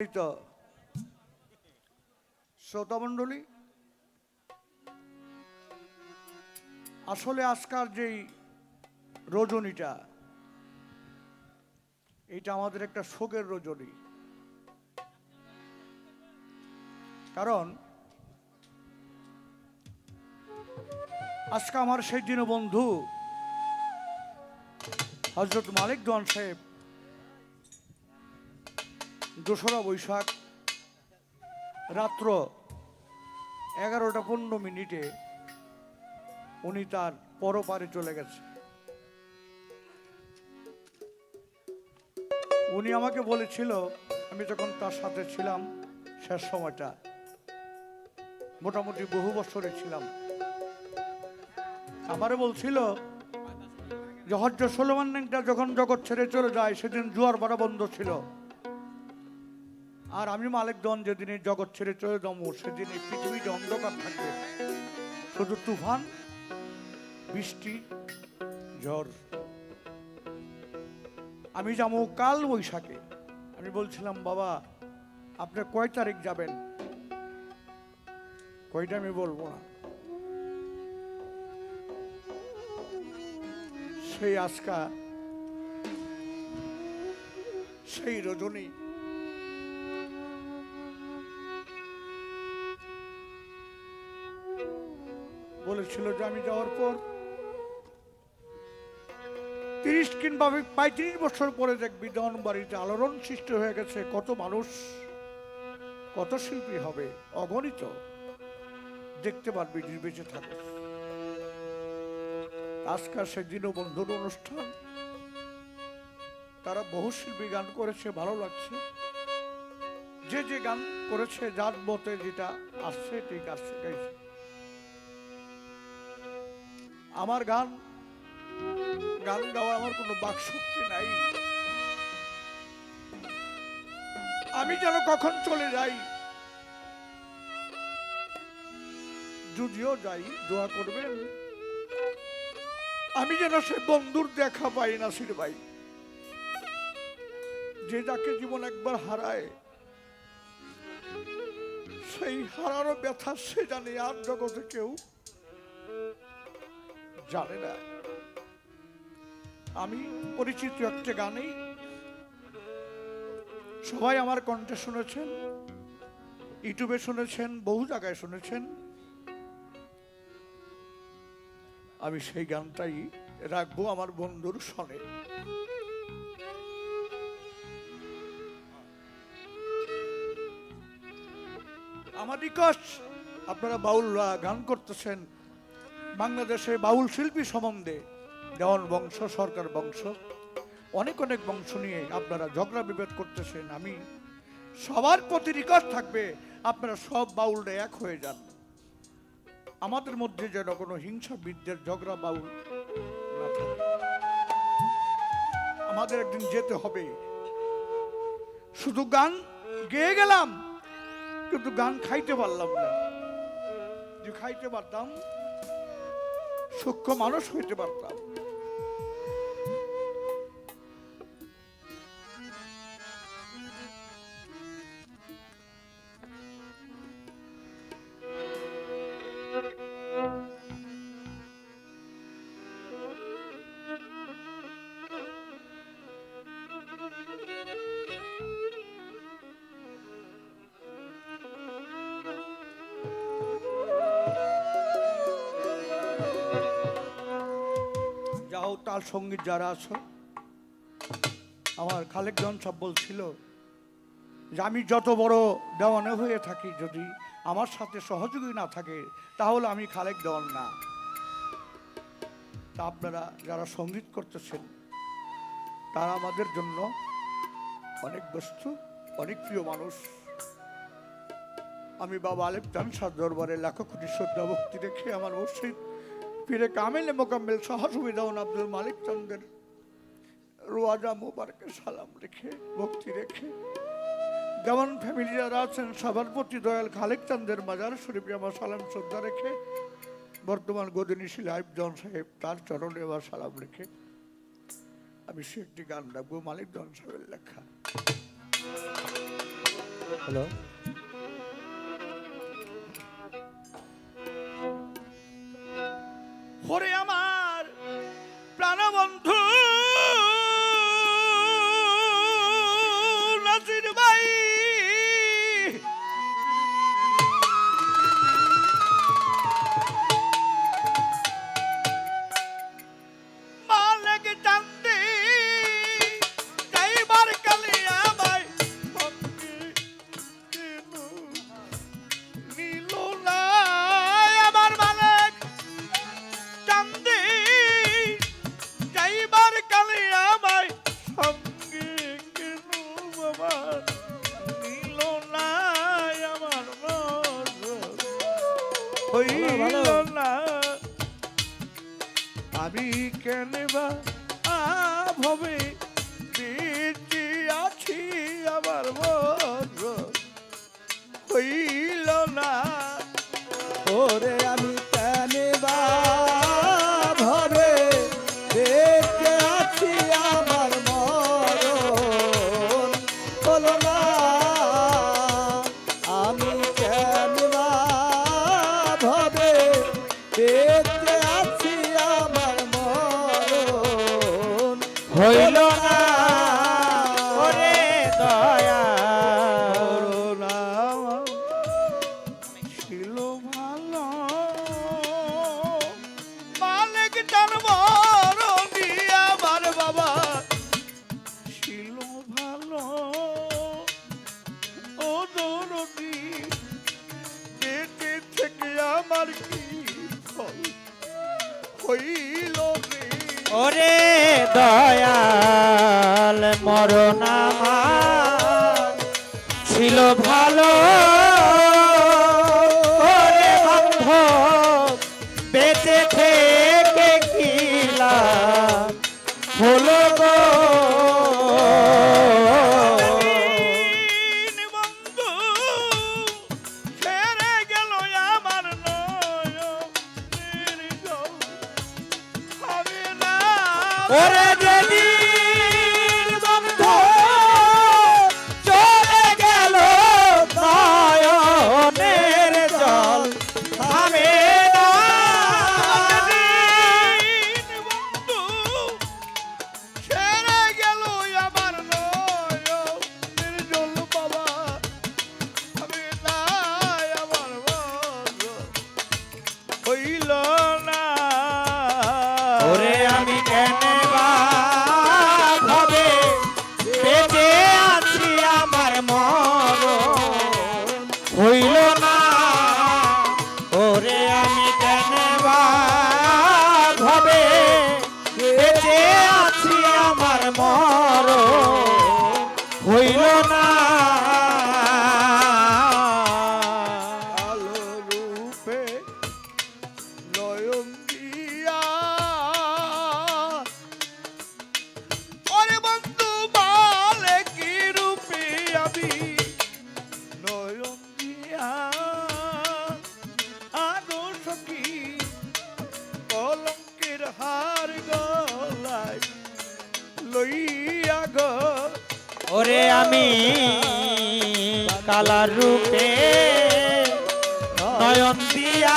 সম্মানিত শ্রোতামণ্ডলী আসলে আজকার যেই রজনীটা, এটা আমাদের একটা শোকের রজনী। কারণ আজকে আমার সেই দিন বন্ধু হজরত মালিক দোয়ান সাহেব দোসরা বৈশাখ, রাত্র এগারোটা পনেরো মিনিটে উনি তার পরপারে চলে গেছে। উনি আমাকে বলেছিল, আমি যখন তার সাথে ছিলাম শেষ সময়টা, মোটামুটি বহু বছরে ছিলাম আমারে বলছিল যে হজ্জ সোলমান যখন জগৎ ছেড়ে চলে যায়, সেদিন জুয়ার বাড়া বন্ধ ছিল। আর আমি মালিক দন যেদিন এই জগৎ ছেড়ে চলে যাব, সেদিন এই অন্ধকার থাকবে। শুধু তুফান, বৃষ্টি, ঝড়। আমি যাব কাল বৈশাখে। আমি বলছিলাম, বাবা, আপনি কয় তারিখ যাবেন? কয়টা আমি বলব না। সেই আজকা, সেই রজনী বলেছিল যে আমি যাওয়ার পর তিরিশ কিংবা পঁয়ত্রিশ বছর পরে দেখবি বাড়িতে আলোড়ন সৃষ্টি হয়ে গেছে, কত মানুষ, কত শিল্পী হবে, অগণিত। দেখতে পারবি যদি বেঁচে থাকো। আজকাল সে দীনবন্ধুর অনুষ্ঠান, তারা বহু শিল্পী গান করেছে, ভালো লাগছে। যে যে গান করেছে, যার মতে যেটা আসছে, ঠিক আসছে, গাইছে। আমার গান গান গাওয়া আমার কোনো বাকশক্তি নাই। আমি যেন কখন চলে যাই, যদিও যাই, দোয়া করবেন। আমি যেন সে বন্ধুর দেখা পাই না সির ভাই। যে যাকে জীবন একবার হারায়, সেই হারারও ব্যথা সে জানে আর জগতে কেউ জানে না। আমি পরিচিত একটা গানেই সবাই আমার কণ্ঠে শুনেছেন, ইউটিউবে শুনেছেন, বহু জায়গায় শুনেছেন। আমি সেই গানটাই রাখব আমার বন্ধুর সনে। আমার রিকোয়েস্ট, আপনারা বাউলরা গান করতেছেন বাংলাদেশে বাউল শিল্পী সম্বন্ধে দেওয়ান বংশ, সরকার বংশ, অনেক অনেক বংশ নিয়ে আপনারা ঝগড়া বিভেদ করতেছেন। আমি সবার প্রতি রিকোয়েস্ট থাকবে, আপনারা সব বাউলরা এক হয়ে যান। আমাদের মধ্যে যেন কোনো হিংসা বিদ্যের ঝগড়া বাউল আমাদের একদিন যেতে হবে। শুধু গান গেয়ে গেলাম, কিন্তু গান খাইতে পারলাম না। যে খাইতে পারতাম সূক্ষ্ম মানুষ হইতে পারতাম। তার সংগীত যারা আছো, আমার খালেক জন সব বলছিল যে আমি যত বড় দেওয়ানে হয়ে থাকি, যদি আমার সাথে সহযোগী না থাকে, তাহলে আমি খালেক দেওয়ান না। তা আপনারা যারা সংগীত করতেছেন, তারা আমাদের জন্য অনেক বস্তু, অনেক প্রিয় মানুষ। আমি বাবা আলেপ জানসার দরবারে লাখো কোটি শ্রদ্ধা, ভক্তি রেখে আমার মসজিদ পীরে কামিল মোকাম্মেল সহসুবিধাউন আব্দুল মালিক চন্দ্রের রোয়াজা মোবারকে সালাম রেখে, ভক্তি রেখে। দেওয়ান ফ্যামিলি যারা আছেন, সবার প্রতি দয়াল খালেক চন্দ্রের মাজার শরীফে আমার সালাম, শ্রদ্ধা রেখে। বর্তমান গোদিনী শিল শিলাইব জন সাহেব তার চরণে আমার সালাম রেখে। আমি সে একটি গান ডাকবো মালিক জন সাহেবের লেখা। হ্যালো। পরে আমার প্রাণবন্ধু ছিল না। আমি কেন বা ভবে আছি আমার মন? হইল না। ওরে দয়া। ছিল ভালো মরো। কালার রূপে নয়ন দিয়া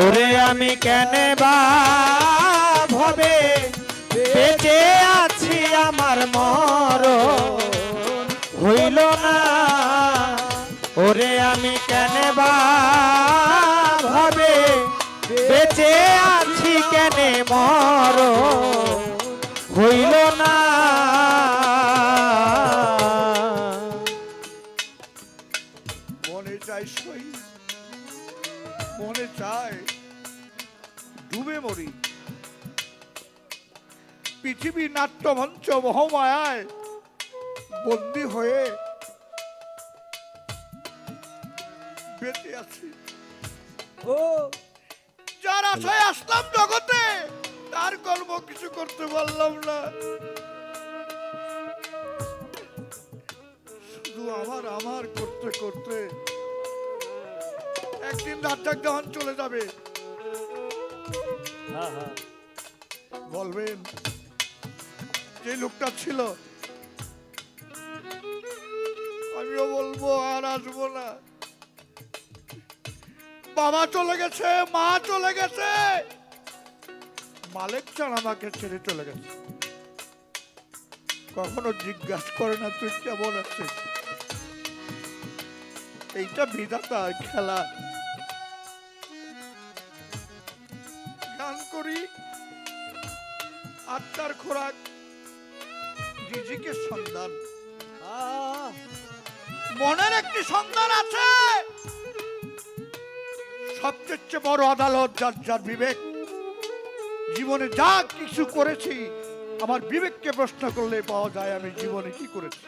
ওরে আমি কেন বা ভবে? বেঁচে আছি আমার মর হইল না। ওরে আমি কেন বা ভবে? বেঁচে আছি কেন মর হইল না। মনে চাই মনে চায় ডুবে মরি। পৃথিবী নাট্যমঞ্চ মহামায়ায় বন্দী হয়ে বেঁচে আছি। ও। যার আশায় আসলাম জগতে তার কর্ম কিছু করতে পারলাম না। শুধু আমার আমার করতে করতে একদিন রাজ্জাক যখন চলে যাবে। বলবেন যে লোকটা ছিল আমিও বলব আর আসব না। বাবা চলে গেছে মা চলে গেছে। মালিক চান আমাকে ছেড়ে চলে গেছে। কখনো জিজ্ঞাসা করে না তুই কেমন আছিস। এইটা বিধাতার খেলা। আত্মার খোরাক, রিজিকের সন্ধান। মনের একটি সন্ধান আছে। সবচেয়ে বড় আদালত যার যার বিবেক। জীবনে যা কিছু করেছি, আমার বিবেককে প্রশ্ন করলে পাওয়া যায় আমি জীবনে কি করেছি।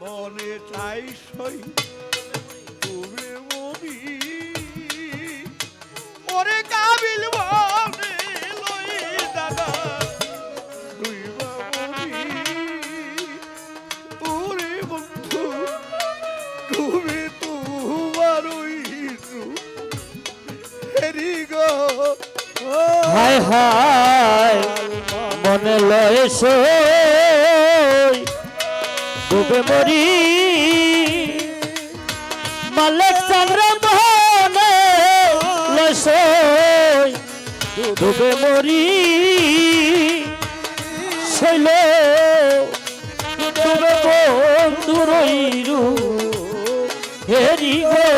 মনে চাই সই ওরে কাবিল দাদা মরি ওরে বন্ধু, তুমি তোমার হেরি গো, হায় হায়, মনে লয় সই, ডুবে মরি ডুবে মরি শৈল ডুবে বন্ধু রইরু। হেরি গো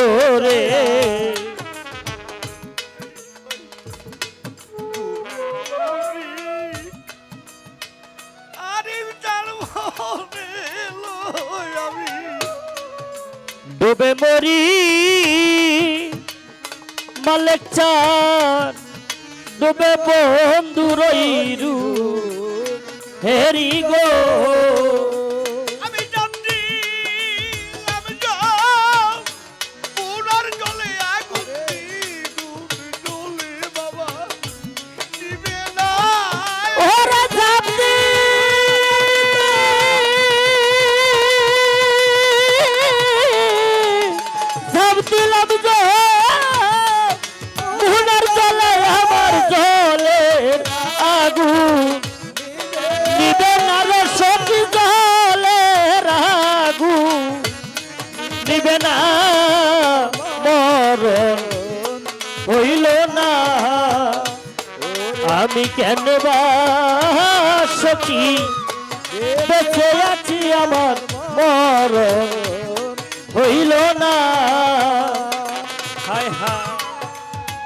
ওরে ডুবে মরি মালিক চান ডুবে বন্ধু রইরু হেরি গো। হইল না। আমি কেন সখী? বেঁচে আছি আমার মরণ হইল না। হায় হায়,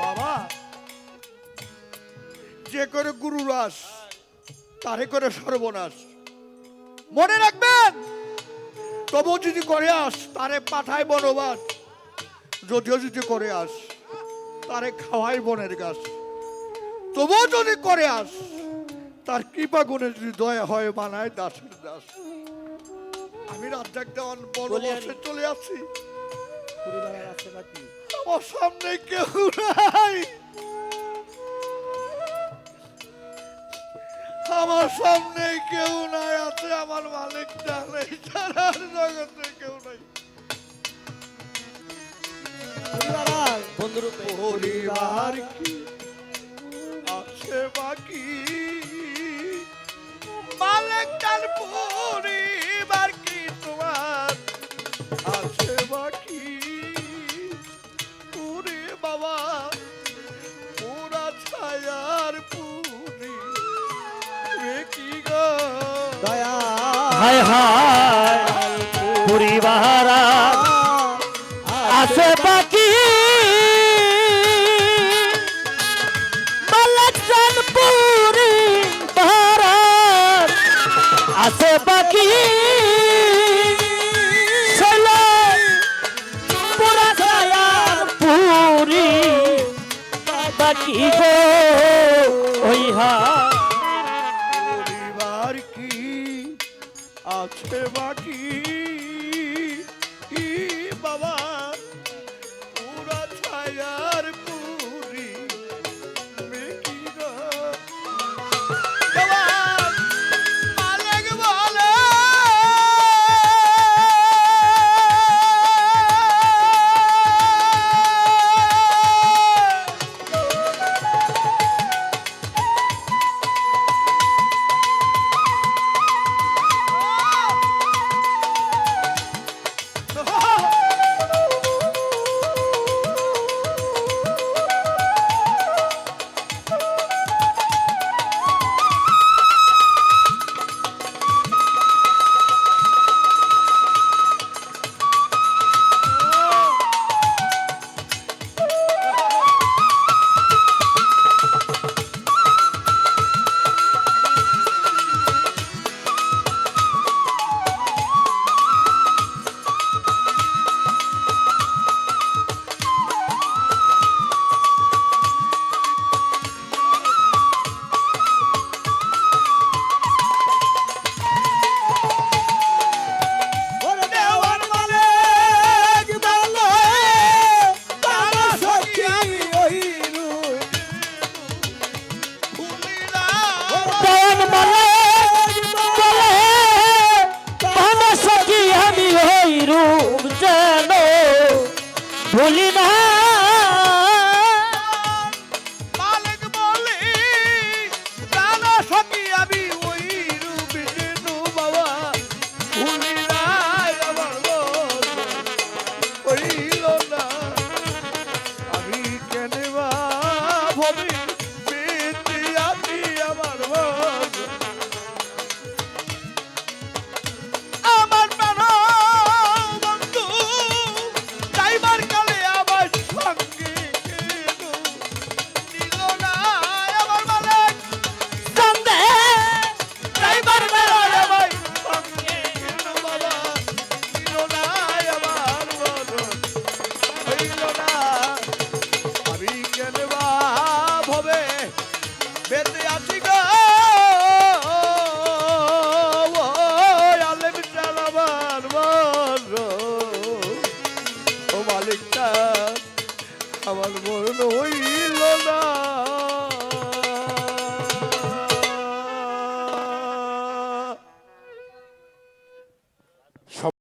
বাবা। যে করে গুরু রাস, তারে করে সর্বনাশ। মনে রাখবেন? তবু যদি করে আস, তারে পাঠায় বনবাস। যদিও যদি করে আস তারে খাওয়াই বনের গাছ। তবুও যদি করে আস তার কৃপা গুণে যদি দয়া হয় বানায় দাসের দাস। আমি রাজ্জাক দেওয়ান বনবাসে চলে আসছি আমার সামনে কেউ নাই। আমার সামনে কেউ নাই আছে আমার মালিক আর জগতে কেউ নাই। বন্ধুর পরিবার কি আছে বাকি? মালিক তার পরিবার কি তোমার আছে বাকি? পুরে বাবা পুরা ছায়ার পুরি রে কি গা? হায় হায়, পরিবার বাকি গো। ওই পরিবার কি আছে বাকি?